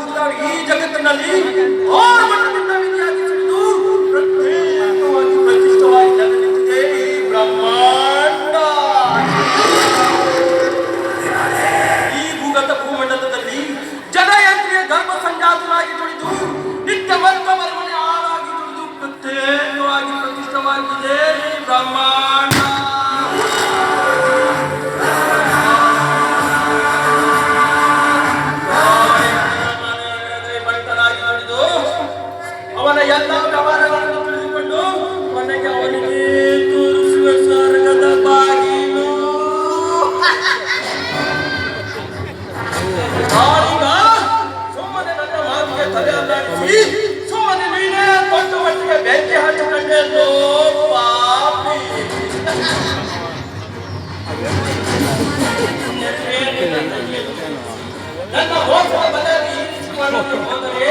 ಇಂಥ ಈ ಜಗತ್ತಿನಲ್ಲಿ ಅವನ ಎಲ್ಲ ವ್ಯವಹಾರಗಳನ್ನು ತಿಳಿದುಕೊಂಡು ಕೊನೆಗೆ ಅವನಿಗೆ ತೋರಿಸುವ ಸ್ವರ್ಗದ ಬಾಗಿಲು. ಆಗ ಸುಮ್ಮನೆ ನನ್ನ ಮಾತಿಗೆ ತಲೆ ಅಲ್ಲಾಡಿಸಿ, ಸುಮ್ಮನೆ ನೀನೇ ದೊಡ್ಡ ಮಟ್ಟಿಗೆ ಬೆಂಕಿ ಹಚ್ಚಿಕೊಂಡೆಲ್ಲೋ ಪಾಪಿ. ನನ್ನ ಹೋದ ಮನೆಯಲ್ಲಿ ಹೋದರೆ